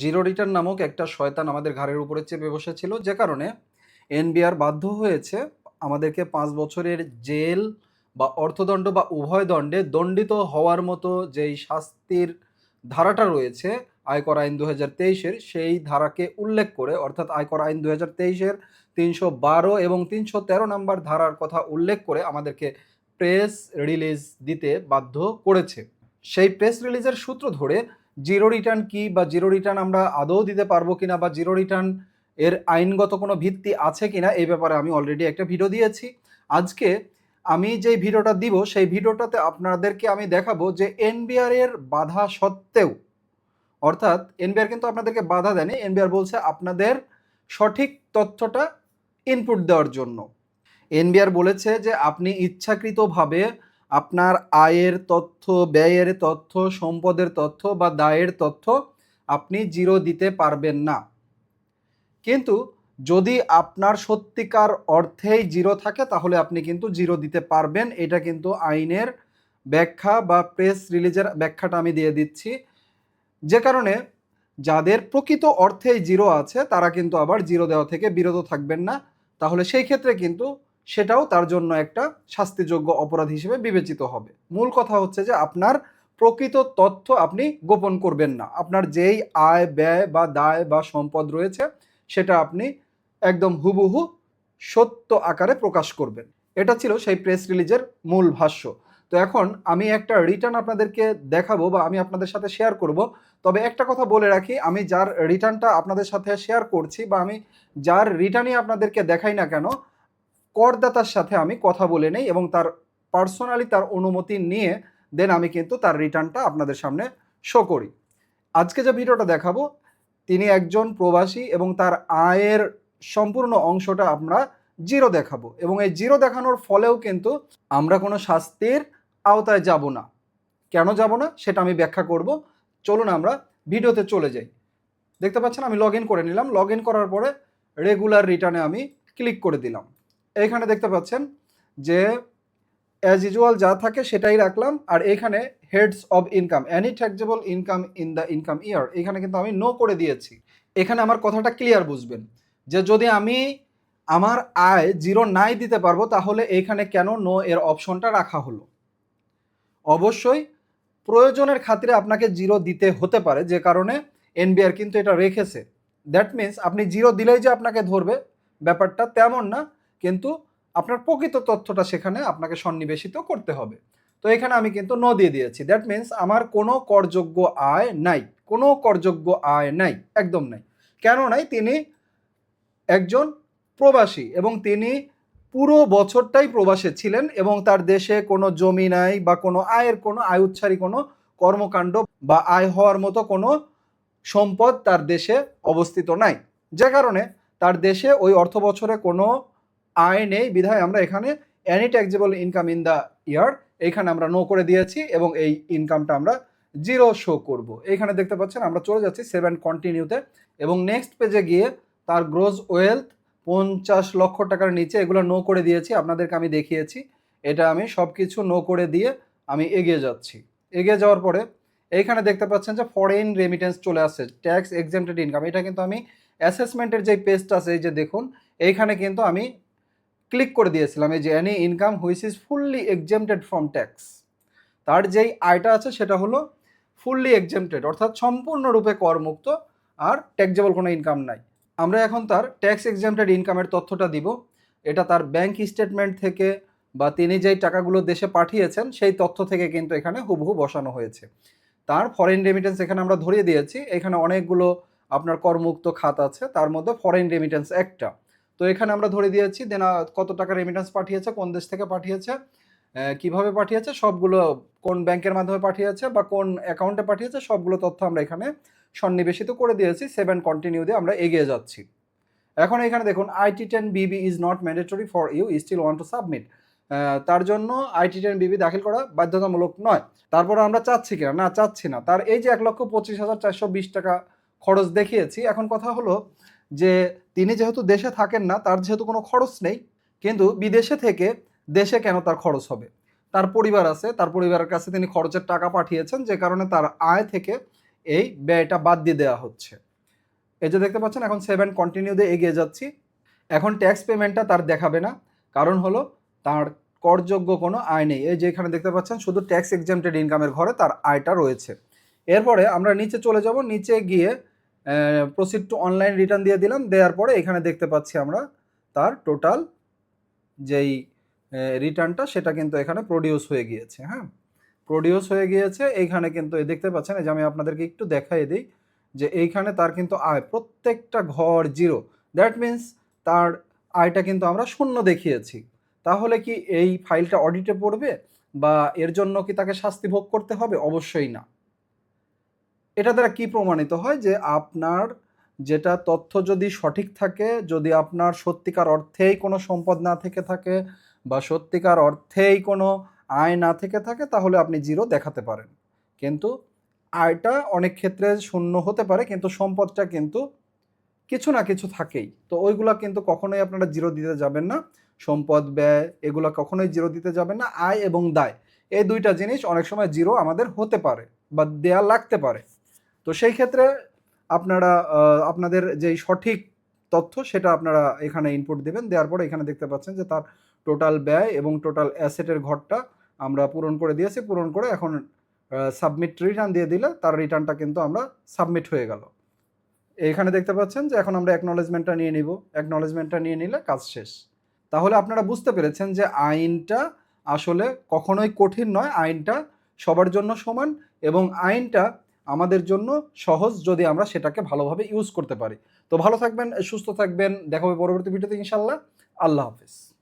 Zero return নামক একটা শয়তান আমাদের ঘাড়ের উপরে চেপে বসেছিল, যে কারণে এনবিআর বাধ্য হয়েছে আমাদেরকে পাঁচ বছরের জেল বা অর্থদণ্ড বা উভয় দণ্ডে দণ্ডিত হওয়ার মতো যেই শাস্তির ধারাটা রয়েছে আয়কর আইন দু হাজার তেইশের, সেই ধারাকে উল্লেখ করে, অর্থাৎ আয়কর আইন দু হাজার তেইশের তিনশো বারো এবং তিনশো তেরো নম্বর ধারার কথা উল্লেখ করে আমাদেরকে প্রেস রিলিজ দিতে বাধ্য করেছে। সেই প্রেস রিলিজের সূত্র ধরে জিরো রিটার্ন কি বা জিরো রিটার্ন আমরা আদৌ দিতে পারব কিনা বা জিরো রিটার্ন এর আইনগত কোনো ভিত্তি আছে কিনা এই ব্যাপারে আমি অলরেডি একটা ভিডিও দিয়েছি। আজকে আমি যে ভিডিওটা দিব, সেই ভিডিওটাতে আপনাদেরকে আমি দেখাবো যে এনবিআর এর বাধা সত্ত্বেও, অর্থাৎ এনবিআর কিন্তু আপনাদেরকে বাধা দেয়নি এনবিআর বলছে আপনাদের সঠিক তথ্যটা ইনপুট দেওয়ার জন্য। এনবিআর বলেছে যে আপনি ইচ্ছাকৃতভাবে আপনার আয়ের তথ্য, ব্যয়ের তথ্য, সম্পদের তথ্য বা দায়ের তথ্য আপনি জিরো দিতে পারবেন না। কিন্তু যদি আপনার সত্যিকার অর্থেই জিরো থাকে, তাহলে আপনি কিন্তু জিরো দিতে পারবেন। এটা কিন্তু আইনের ব্যাখ্যা বা প্রেস রিলিজের ব্যাখ্যাটা আমি দিয়ে দিচ্ছি। যে কারণে যাদের প্রকৃত অর্থেই জিরো আছে, তারা কিন্তু আবার জিরো দেওয়া থেকে বিরত থাকবেন না। তাহলে সেই ক্ষেত্রে কিন্তু সেটাও তার জন্য একটা শাস্তিযোগ্য অপরাধ হিসেবে বিবেচিত হবে। মূল কথা হচ্ছে যে আপনার প্রকৃত তথ্য আপনি গোপন করবেন না। আপনার যেই আয়, ব্যয় বা দায় বা সম্পদ রয়েছে, সেটা আপনি একদম হুবহু সত্য আকারে প্রকাশ করবেন। এটা ছিল সেই প্রেস রিলিজের মূল ভাষ্য। তো এখন আমি একটা রিটার্ন আপনাদেরকে দেখাবো বা আমি আপনাদের সাথে শেয়ার করব। তবে একটা কথা বলে রাখি, আমি যার রিটার্নটা আপনাদের সাথে শেয়ার করছি বা আমি যার রিটার্নই আপনাদেরকে দেখাই না কেন করদাতার সাথে আমি কথা বলে নেই এবং তার পার্সোনালি তার অনুমতি নিয়ে দেন আমি কিন্তু তার রিটার্নটা আপনাদের সামনে শো করি। আজকে যে ভিডিওটা দেখাবো, তিনি একজন প্রবাসী এবং তার আয়ের সম্পূর্ণ অংশটা আমরা জিরো দেখাবো এবং এই জিরো দেখানোর ফলেও কিন্তু আমরা কোনো শাস্তির আওতায় যাব না। কেন যাব না? সেটা আমি ব্যাখ্যা করব। চলুন আমরা ভিডিওতে চলে যাই। দেখতে পাচ্ছেন আমি লগ করে নিলাম। লগ করার পরে রেগুলার রিটার্নে আমি ক্লিক করে দিলাম। এইখানে দেখতে পাচ্ছেন যে অ্যাজ ইউজুয়াল যা থাকে সেটাই রাখলাম, আর এইখানে heads of income any taxable income in the income year এখানে কিন্তু আমি নো করে দিয়েছি। এখানে আমার কথাটা ক্লিয়ার বুঝবেন, যে যদি আমি আমার আয় জিরো নাই দিতে পারব, তাহলে এইখানে কেন নো এর অপশনটা রাখা হলো? অবশ্যই প্রয়োজনের খাতিরে আপনাকে জিরো দিতে হতে পারে, যে কারণে এনবিআর কিন্তু এটা রেখেছে। দ্যাট মিন্স আপনি জিরো দিলেই যে আপনাকে ধরবে, ব্যাপারটা তেমন না। কিন্তু আপনার প্রকৃত তথ্যটা সেখানে আপনাকে সন্নিবেশিত করতে হবে। তো এখানে আমি কিন্তু ন দিয়ে দিয়েছি। দ্যাট মিন্স আমার কোনো করযোগ্য আয় নাই। কোনো করযোগ্য আয় নাই। একদম নাই। কেন নাই? তিনি একজন প্রবাসী এবং তিনি পুরো বছরটাই প্রবাসে ছিলেন এবং তার দেশে কোনো জমি নাই বা কোনো আয়ের কোনো, আয় উচ্ছারী কোনো কর্মকাণ্ড বা আয় হওয়ার মতো কোনো সম্পদ তার দেশে অবস্থিত নাই। যে কারণে তার দেশে ওই অর্থ বছরে কোনো আয় নেই, বিধায় আমরা এখানে any taxable income in the year এইখানে আমরা নো করে দিয়েছি এবং এই ইনকামটা আমরা জিরো শো করব। এইখানে দেখতে পাচ্ছেন আমরা চলে যাচ্ছি সেভেন কন্টিনিউতে এবং নেক্সট পেজে গিয়ে তার গ্রোজ ওয়েলথ পঞ্চাশ লক্ষ টাকার নিচে এগুলো নো করে দিয়েছি, আপনাদেরকে আমি দেখিয়েছি। এটা আমি সব কিছু নো করে দিয়ে আমি এগিয়ে যাচ্ছি। এগিয়ে যাওয়ার পরে এইখানে দেখতে পাচ্ছেন যে ফরেন রেমিটেন্স চলে আসছে ট্যাক্স এক্সামটেড ইনকাম এটা কিন্তু আমি অ্যাসেসমেন্টের যে পেজটা আছে, এই যে দেখুন, এইখানে কিন্তু আমি ক্লিক করে দিয়েছিলাম, এই যে any income which is fully exempted from tax তার যেই আয়টা আছে সেটা হলো ফুললি এক্সামটেড অর্থাৎ সম্পূর্ণরূপে করমুক্ত আর ট্যাক্সেবল কোনো ইনকাম নাই। আমরা এখন তার ট্যাক্স এক্সামটেড ইনকামের তথ্যটা দিব। এটা তার ব্যাংক স্টেটমেন্ট থেকে বা তিনি যেই টাকাগুলো দেশে পাঠিয়েছেন, সেই তথ্য থেকে কিন্তু এখানে হুবহু বসানো হয়েছে। তার ফরেন রেমিটেন্স এখানে আমরা ধরিয়ে দিয়েছি। এখানে অনেকগুলো আপনার করমুক্ত খাত আছে, তার মধ্যে ফরেন রেমিটেন্স একটা। তো এখানে আমরা ধরে দিয়েছি দেন কত টাকা রেমিটেন্স পাঠিয়েছে, কোন দেশ থেকে পাঠিয়েছে কীভাবে পাঠিয়েছে, সবগুলো কোন ব্যাংকের মাধ্যমে পাঠিয়েছে বা কোন অ্যাকাউন্টে পাঠিয়েছে, সবগুলো তথ্য আমরা এখানে সন্নিবেশিত করে দিয়েছি সেভেন কন্টিনিউ দিয়ে আমরা এগিয়ে যাচ্ছি। এখন এখানে দেখুন IT ten BB is not mandatory for you still want to submit তার জন্য আইটি টেন বিবি দাখিল করা বাধ্যতামূলক নয়। তারপরে আমরা চাচ্ছি কিনা? না, চাচ্ছি না। তার এই যে এক লক্ষ পঁচিশ হাজার চারশো বিশ টাকা খরচ দেখিয়েছি, এখন কথা হলো যে তিনি যেহেতু দেশে থাকেন না, তার যেহেতু কোনো খরচ নেই, কিন্তু বিদেশে থেকে দেশে কেন তার খরচ হবে? তার পরিবার আছে, তার পরিবারের কাছে তিনি খরচের টাকা পাঠিয়েছেন, যে কারণে তার আয় থেকে এই ব্যয়টা বাদ দিয়ে দেওয়া হচ্ছে। এই যে দেখতে পাচ্ছেন, এখন সেভেন কন্টিনিউ দিয়ে এগিয়ে যাচ্ছি। এখন ট্যাক্স পেমেন্টটা তার দেখাবে না, কারণ হলো তার করযোগ্য কোনো আয় নেই। এই যে এখানে দেখতে পাচ্ছেন, শুধু ট্যাক্স এক্সামটেড ইনকামের ঘরে তার আয়টা রয়েছে। এরপরে আমরা নিচে চলে যাব, নিচে গিয়ে প্রসিড টু অনলাইন রিটার্ন দিয়ে দিলাম। দেওয়ার পরে এখানে দেখতে পাচ্ছি আমরা তার টোটাল যেই রিটার্নটা সেটা কিন্তু এখানে প্রডিউস হয়ে গিয়েছে হ্যাঁ? প্রডিউস হয়ে গিয়েছে। এইখানে কিন্তু দেখতে পাচ্ছেন যে আমি আপনাদেরকে একটু দেখাই দিই যে এইখানে তার কিন্তু আয়, প্রত্যেকটা ঘর জিরো দ্যাট মিন্স তার আয়টা কিন্তু আমরা শূন্য দেখিয়েছি। তাহলে কি এই ফাইলটা অডিটে পড়বে বা এর জন্য কি তাকে শাস্তি ভোগ করতে হবে? অবশ্যই না। এটা দ্বারা কি প্রমাণিত হয় যে আপনার যেটা তথ্য যদি সঠিক থাকে, যদি আপনার সত্যিকার অর্থেই কোনো সম্পদ না থেকে থাকে বা সত্যিকার অর্থেই কোনো আয় না থেকে থাকে, তাহলে আপনি জিরো দেখাতে পারেন। কিন্তু আয়টা অনেক ক্ষেত্রে শূন্য হতে পারে, কিন্তু সম্পদটা কিন্তু কিছু না কিছু থাকেই। তো ওইগুলা কিন্তু কখনোই আপনারা জিরো দিতে যাবেন না। সম্পদ, ব্যয়, এগুলো কখনোই জিরো দিতে যাবেন না। আয় এবং দায়, এই দুইটা জিনিস অনেক সময় জিরো আমাদের হতে পারে বা দেয়া লাগতে পারে। তো সেই ক্ষেত্রে আপনারা আপনাদের যেই সঠিক তথ্য সেটা আপনারা এখানে ইনপুট দেবেন। দেওয়ার পরে এখানে দেখতে পাচ্ছেন যে তার টোটাল ব্যয় এবং টোটাল অ্যাসেটের ঘরটা আমরা পূরণ করে দিয়েছি। পূরণ করে এখন সাবমিট রিটার্ন দিয়ে দিলে তার রিটার্নটা কিন্তু আমরা সাবমিট হয়ে গেল। এখানে দেখতে পাচ্ছেন যে এখন আমরা অ্যাকনলেজমেন্টটা নিয়ে নিব। অ্যাকনলেজমেন্টটা নিয়ে নিলে কাজ শেষ। তাহলে আপনারা বুঝতে পেরেছেন যে আইনটা আসলে কখনোই কঠিন নয়। আইনটা সবার জন্য সমান এবং আইনটা আমাদের জন্য সহজ যদি আমরা সেটাকে ভালোভাবে ইউজ করতে পারি। তো ভালো থাকবেন, সুস্থ থাকবেন, দেখা হবে পরবর্তী ভিডিওতে ইনশাল্লাহ আল্লাহ হাফিজ।